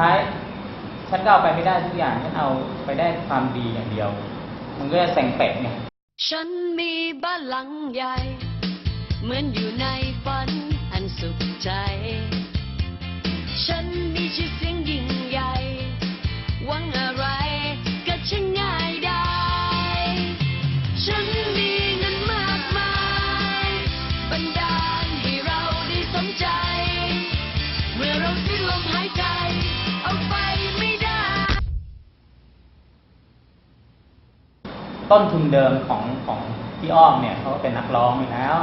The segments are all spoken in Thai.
ท้ายฉันก็เอาไปไม่ได้ทุกอย่างฉันเอาไปได้ความดีอย่างเดียว มันก็จะเซ็งเป็ดไงฉันมีบ้านหลังใหญ่ เหมือนอยู่ในฝันอันสุขใจ ฉันมีชื่อเสียงยิ่งใหญ่ หวังอะไรก็ช่างง่ายได้ ฉันมี ต้นทุนเดิมของของพี่อ้อมเนี่ยเขาเป็นนักร้องอยู่แล้ว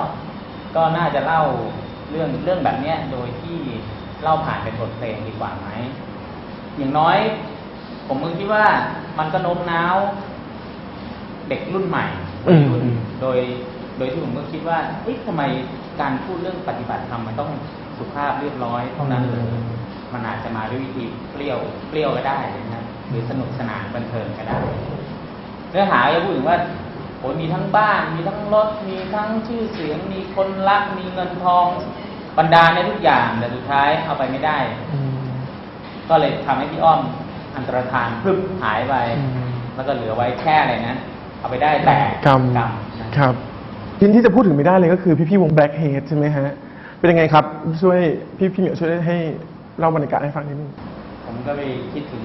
ก็น่าจะเล่าเรื่องเรื่องแบบเนี้ยโดยที่เล่าผ่านเป็นบทเพลงดีกว่าไหมอย่างน้อย ผมมึงคิดว่ามันก็โน้มน้าวเด็กรุ่นใหม่อืมรุ่นโดยโดยที่ผมก็คิดว่าเอ๊ะทำไมการพูดเรื่องปฏิบัติธรรมมันต้องสุภาพเรียบร้อยเท่านั้นเลย มันอาจจะมาด้วยวิธีเปรี้ยวเปรี้ยวก็ได้นะครับหรือสนุกสนานบันเทิงก็ได้ เนื้อหาจะพูดถึงว่าโอ้ยมีทั้งบ้าน มีทั้งรถ มีทั้งชื่อเสียง มีคนรัก มีเงินทองบรรดาในทุกอย่างแต่สุดท้ายเอาไปไม่ได้อืมก็เลยทำให้พี่อ้อมอันตรธานพรึบหายไปอืมแล้วก็เหลือไว้แค่อะไรนะ เอาไปได้แต่กรรมกรรมนะครับทีนี้ที่จะพูดถึงไม่ได้เลยก็คือพี่ๆวง Blackhead ใช่ไหมฮะ เป็นยังไงครับ ช่วยพี่พี่เหมียวช่วยให้เล่าบรรยากาศให้ฟังนิดนึงผมก็ไปคิดถึง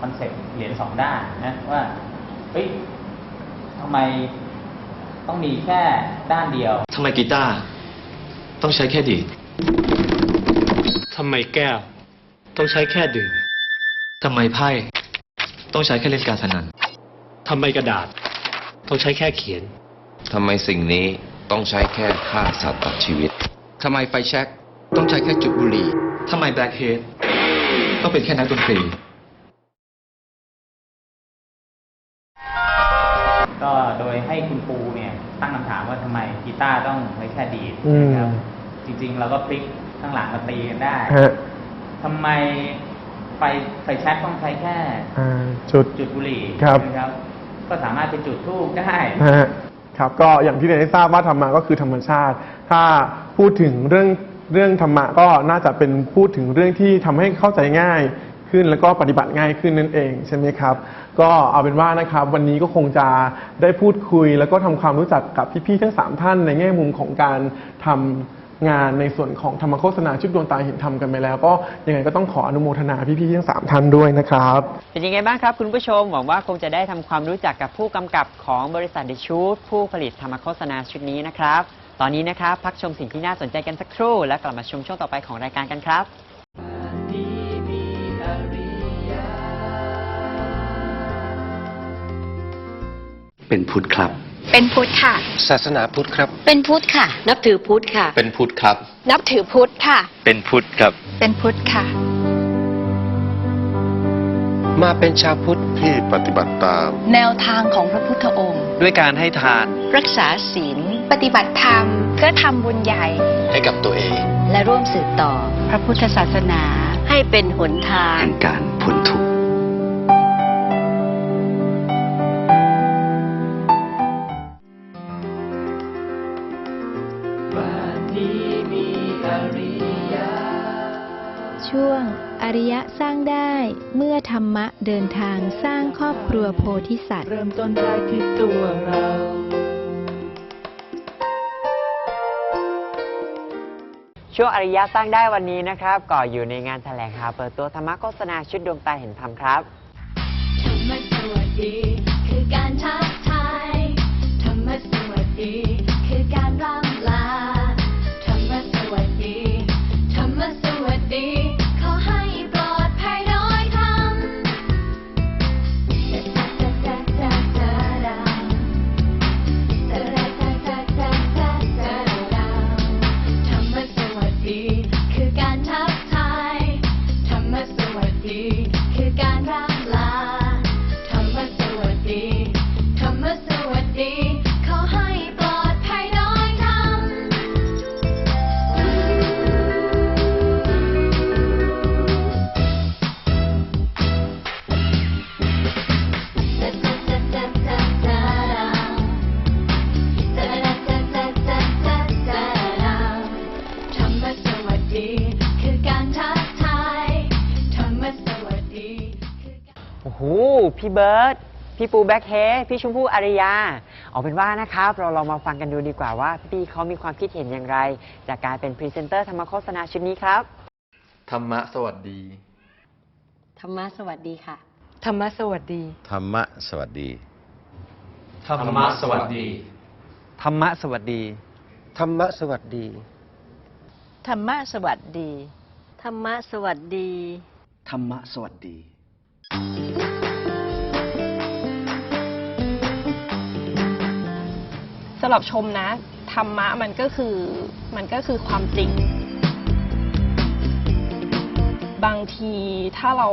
คอนเซ็ปต์เหรียญสองด้านนะว่า เฮ้ยทำไมต้องมีแค่ด้านเดียว ทำไมกีตาร์ต้องใช้แค่ดีดทำไมแก้ว ต้องใช้แค่ดื่มทำไมไพ่ต้องใช้แค่เล่นการพนันทำไมกระดาษ ต้องใช้แค่เขียน ทำไมสิ่งนี้ต้องใช้แค่ฆ่าสัตว์ตัดชีวิต ทำไมไฟแช็กต้องใช้แค่จุดบุหรี่ ทำไมแบล็คเฮดต้องเป็นแค่นักดนตรี ยให้คุณปูเนี่ยตั้งคำถามว่าทำไมกีตาร์ต้องไว้แค่ดีดอืมนะครับจริงๆ เราก็พลิกข้างหลังมาตีกันได้ฮะ ทำไมไฟไฟแช็กต้องใช้แค่อ่าจุด จุดบุหรี่ครับ นะครับ ก็สามารถเป็นจุดทูบได้ฮะครับก็อย่างที่เรียนให้ทราบว่าธรรมะก็คือธรรมชาติ ถ้าพูดถึงเรื่องเรื่องธรรมะก็น่าจะเป็นพูดถึงเรื่องที่ทำให้เข้าใจง่าย ขึ้นแล้วก็ปฏิบัติง่ายขึ้นนั่นเองใช่ไหมครับ ก็เอาเป็นว่านะครับวันนี้ก็คงจะได้พูดคุย แล้วก็ทำความรู้จักกับพี่ๆทั้งสามท่านในแง่มุมของการทำงานในส่วนของธรรมโฆษณาชุดดวงตาเห็นธรรมกันไปแล้ว ก็ยังไงก็ต้องขออนุโมทนาพี่ๆทั้งสามท่านด้วยนะครับ เป็นยังไงบ้างครับคุณผู้ชมหวังว่าคงจะได้ทำความรู้จักกับผู้กำกับของบริษัทเดชูดผู้ผลิตธรรมโฆษณาชุดนี้นะครับ ตอนนี้นะครับพักชมสิ่งที่น่าสนใจกันสักครู่ แล้วกลับมาชมช่วงต่อไปของรายการกันครับ เป็นพุทธครับ เป็นพุทธค่ะ ศาสนาพุทธครับ เป็นพุทธค่ะ นับถือพุทธค่ะ เป็นพุทธครับ นับถือพุทธค่ะ เป็นพุทธครับ เป็นพุทธค่ะ มาเป็นชาวพุทธที่ปฏิบัติตาม แนวทางของพระพุทธองค์ ด้วยการให้ทาน รักษาศีล ปฏิบัติธรรม เพื่อทำบุญใหญ่ ให้กับตัวเอง และร่วมสืบต่อ พระพุทธศาสนาให้เป็นหนทางแห่งการพ้นทุกข์ สร้างได้เมื่อธรรมะเดินทางสร้างครอบครัวโพธิสัตว์ เริ่มต้นได้ที่ตัวเรา ช่วงอริยะสร้างได้วันนี้นะครับก็อยู่ในงานแถลงข่าวเปิดตัวธรรมโฆษณาชุดดวงตาเห็นธรรมครับธรรมสวัสดี คือการทักทายธรรมสวัสดี หพี่เบิร์ตพี่ปูแบ็คเฮดพี่ชมพู่อาริยา เอาเป็นว่านะครับ เราลองมาฟังกันดูดีกว่าว่าพี่เขามีความคิดเห็นอย่างไร จากการเป็นพรีเซนเตอร์ธรรมโฆษณาชุดนี้ครับ ธรรมะสวัสดี ธรรมะสวัสดีค่ะ ธรรมะสวัสดี ธรรมะสวัสดี ธรรมะสวัสดี ธรรมะสวัสดี ธรรมะสวัสดี ธรรมะสวัสดี ธรรมะสวัสดี ธรรมะสวัสดีำหรับชมนะธรรมะมันก็คือมันก็คือความจริง บางทีถ้าเรา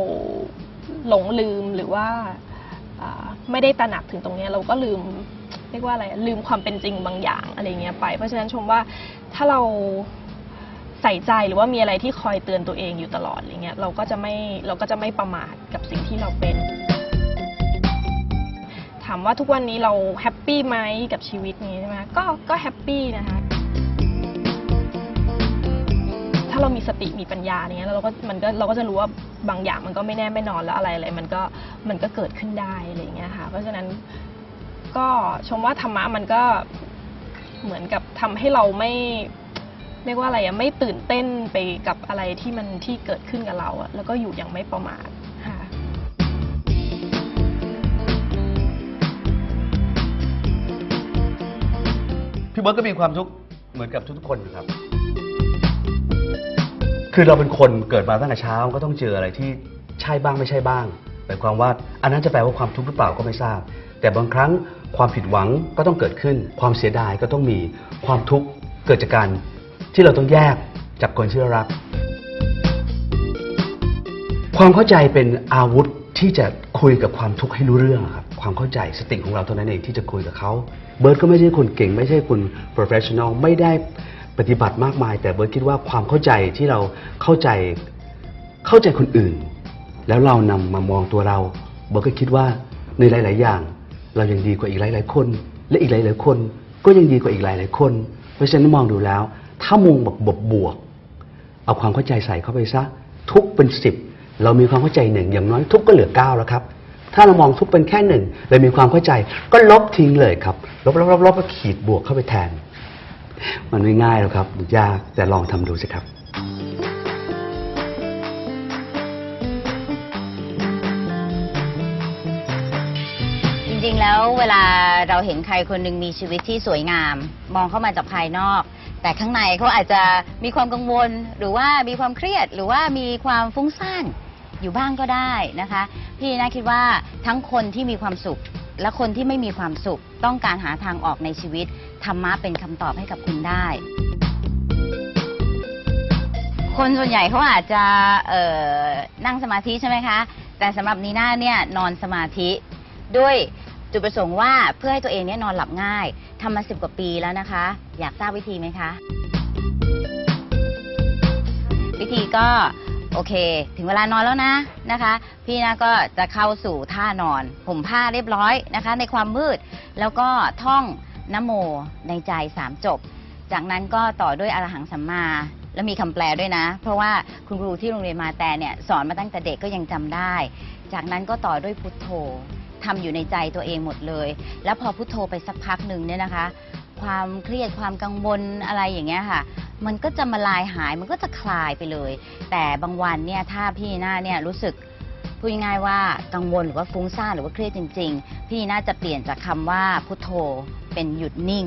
หลงลืมหรือว่าไม่ได้ตระหนักถึงตรงนี้เราก็ลืมเรียกว่าอะไรลืมความเป็นจริงบางอย่างอะไรเงี้ยไป เพราะฉะนั้นชมว่าถ้าเราใส่ใจหรือว่ามีอะไรที่คอยเตือนตัวเองอยู่ตลอดอะไรเงี้ยเราก็จะไม่เราก็จะไม่ประมาทกับสิ่งที่เราเป็น ถามว่าทุกวันนี้เราแฮปปี้ไหมกับชีวิตนี้ใช่ไหมก็ก็แฮปปี้นะคะถ้าเรามีสติมีปัญญาเงี้ยแล้วเราก็มันก็เราก็จะรู้ว่าบางอย่างมันก็ไม่แน่ไม่นอนแล้วอะไรอะไรมันก็มันก็เกิดขึ้นได้อะไรเงี้ยค่ะเพราะฉะนั้นก็ชมว่าธรรมะมันก็เหมือนกับทำให้เราไม่เรียกว่าอะไรอะไม่ตื่นเต้นไปกับอะไรที่มันที่เกิดขึ้นกับเราอะแล้วก็อยู่อย่างไม่ประมาทค่ะ พี่เบิร์ตก็มีความทุกข์เหมือนกับทุกๆคนอยู่ครับ คือเราเป็นคนเกิดมาตั้งแต่เช้าก็ต้องเจออะไรที่ใช่บ้างไม่ใช่บ้างหมายความว่า อันนั้นจะแปลว่าความทุกข์หรือเปล่าก็ไม่ทราบ แต่บางครั้งความผิดหวังก็ต้องเกิดขึ้น ความเสียดายก็ต้องมีความทุกข์เกิดจากการที่เราต้องแยกจากคนที่เรารัก ความเข้าใจเป็นอาวุธที่จะคุยกับความทุกข์ให้รู้เรื่องครับ ความเข้าใจสติของเราเท่านั้นเองที่จะคุยกับเขา เบิร์ตก็ไม่ใช่คนเก่ง ไม่ใช่คน professional ไม่ได้ปฏิบัติมากมาย แต่เบิร์ตคิดว่าความเข้าใจที่เราเข้าใจเข้าใจคนอื่น แล้วเรานำมามองตัวเรา เบิร์ตก็คิดว่าในหลาย ๆ อย่าง เรายังดีกว่าอีกหลาย ๆ คน และอีกหลาย ๆ คน ก็ยังดีกว่าอีกหลาย ๆ คน เพราะฉะนั้นมองดูแล้ว ถ้ามองแบบบวกๆเอาความเข้าใจใส่เข้าไปซะทุกเป็นสิบเรามีความเข้าใจหนึ่งอย่างน้อยทุกก็เหลือเก้าแล้วครับ ถ้าเรามองทุกเป็นแค่หนึ่งเรามีความเข้าใจก็ลบทิ้งเลยครับ ลบลบลบลบก็ขีดบวกเข้าไปแทน มันไม่ง่ายหรอกครับยากแต่ลองทำดูสิครับ จริงๆ แล้วเวลาเราเห็นใครคนหนึ่งมีชีวิตที่สวยงาม มองเข้ามาจากภายนอก แต่ข้างในเขาอาจจะมีความกังวล หรือว่ามีความเครียด หรือว่ามีความฟุ้งซ่านอยู่บ้างก็ได้นะคะ พี่นะคิดว่าทั้งคนที่มีความสุข และคนที่ไม่มีความสุข ต้องการหาทางออกในชีวิต ธรรมะเป็นคำตอบให้กับคุณได้ คนส่วนใหญ่เขาอาจจะนั่งสมาธิใช่ไหมคะ แต่สำหรับนีน่าเนี่ยนอนสมาธิด้วยจุดประสงค์ว่าเพื่อให้ตัวเองเนี่ยนอนหลับง่ายทำมาสิบกว่าปีแล้วนะคะ อยากทราบวิธีไหมคะ วิธีก็ โอเค ถึงเวลานอนแล้วนะนะคะ พี่นะก็จะเข้าสู่ท่านอนผมผ้าเรียบร้อยนะคะ ในความมืดแล้วก็ท่องนโมในใจสามจบ จากนั้นก็ต่อด้วยอรหังสัมมาแล้วมีคำแปลด้วยนะ เพราะว่าคุณครูที่โรงเรียนมาแต่เนี่ยสอนมาตั้งแต่เด็กก็ยังจำได้ จากนั้นก็ต่อด้วยพุทโธทำอยู่ในใจตัวเองหมดเลย แล้วพอพุทโธไปสักพักหนึ่งเนี่ยนะคะ ความเครียดความกังวลอะไรอย่างเงี้ยค่ะ มันก็จะมาลายหายมันก็จะคลายไปเลย แต่บางวันเนี่ยถ้าพี่หน้าเนี่ยรู้สึกพูดง่ายๆว่ากังวลหรือว่าฟุ้งซ่านหรือว่าเครียดจริง ๆ พี่น่าจะเปลี่ยนจากคำว่าพุทโธเป็นหยุดนิ่ง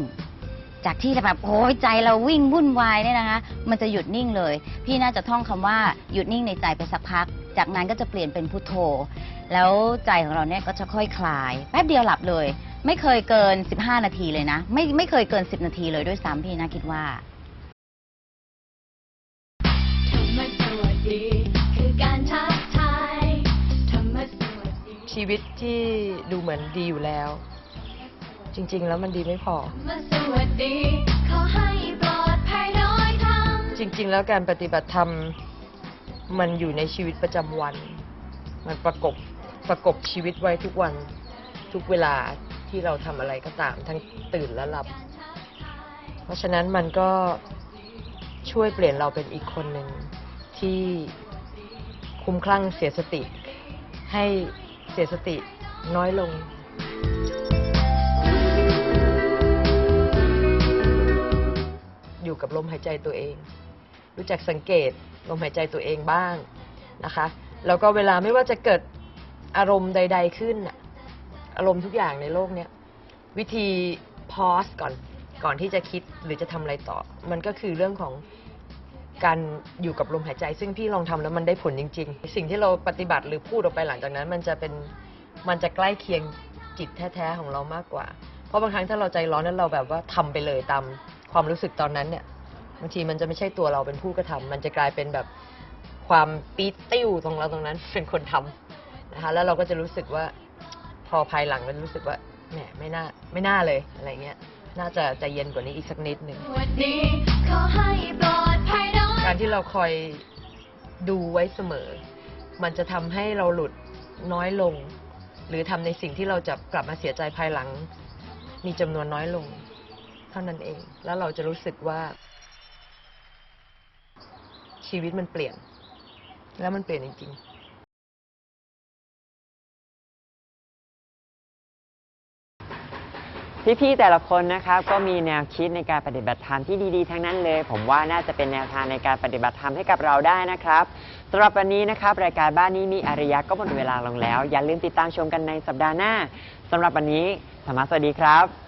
จากที่แบบโอ้ยใจเราวิ่งวุ่นวายเนี่ยนะคะ มันจะหยุดนิ่งเลย พี่น่าจะท่องคำว่าหยุดนิ่งในใจไปสักพัก จากนั้นก็จะเปลี่ยนเป็นพุทโธ แล้วใจของเราเนี่ยก็จะค่อยคลาย แป๊บเดียวหลับเลย ไม่เคยเกิน 15 นาทีเลยนะ ไม่ไม่เคยเกิน 10 นาทีเลยด้วยซ้ำพี่นะคิดว่า ชีวิตที่ดูเหมือนดีอยู่แล้ว จริง ๆ แล้วมันดีไม่พอ จริง ๆ แล้วการปฏิบัติธรรมมันอยู่ในชีวิตประจำวัน มันประกบประกบชีวิตไว้ทุกวันทุกเวลาที่เราทำอะไรก็ตามทั้งตื่นและหลับ เพราะฉะนั้นมันก็ช่วยเปลี่ยนเราเป็นอีกคนหนึ่งที่คุ้มคลั่งเสียสติให้ สียสติน้อยลง อยู่กับลมหายใจตัวเอง รู้จักสังเกตลมหายใจตัวเองบ้างนะคะ แล้วก็เวลาไม่ว่าจะเกิดอารมณ์ใด ๆขึ้น อารมณ์ทุกอย่างในโลกเนี้ยวิธี pause ก่อนก่อนที่จะคิดหรือจะทำอะไรต่อ มันก็คือเรื่องของ การอยู่กับลมหายใจ ซึ่งพี่ลองทำแล้วมันได้ผลจริง ๆ สิ่งที่เราปฏิบัติหรือพูดออกไปหลังจากนั้น มันจะเป็นมันจะใกล้เคียงจิตแท้ๆของเรามากกว่า เพราะบางครั้งถ้าเราใจร้อนนั้นเราแบบว่าทำไปเลยตามความรู้สึกตอนนั้นเนี่ยบางทีมันจะไม่ใช่ตัวเราเป็นผู้กระทำมันจะกลายเป็นแบบความปีดติ้วตรงเราตรงนั้น เป็นคนทำนะคะแล้วเราก็จะรู้สึกว่าพอภายหลังมันรู้สึกว่าแหมไม่น่าไม่น่าเลยอะไรเงี้ยน่าจะใจเย็นกว่านี้อีกสักนิดหนึ่ง วันนี้ขอให้ปลอดภัยนะ การที่เราคอยดูไว้เสมอ มันจะทำให้เราหลุดน้อยลง หรือทำในสิ่งที่เราจะกลับมาเสียใจภายหลัง มีจำนวนน้อยลง เท่านั้นเอง แล้วเราจะรู้สึกว่า ชีวิตมันเปลี่ยน แล้วมันเปลี่ยนจริงๆ พี่ๆแต่ละคนนะครับก็มีแนวคิดในการปฏิบัติธรรมที่ดีๆ ทั้งนั้นเลย ผมว่าน่าจะเป็นแนวทางในการปฏิบัติธรรมให้กับเราได้นะครับสำหรับวันนี้นะครับรายการบ้านนี้มีอารยะก็หมดเวลาลงแล้ว อย่าลืมติดตามชมกันในสัปดาห์หน้าสำหรับวันนี้ธรรมะสวัสดีครับ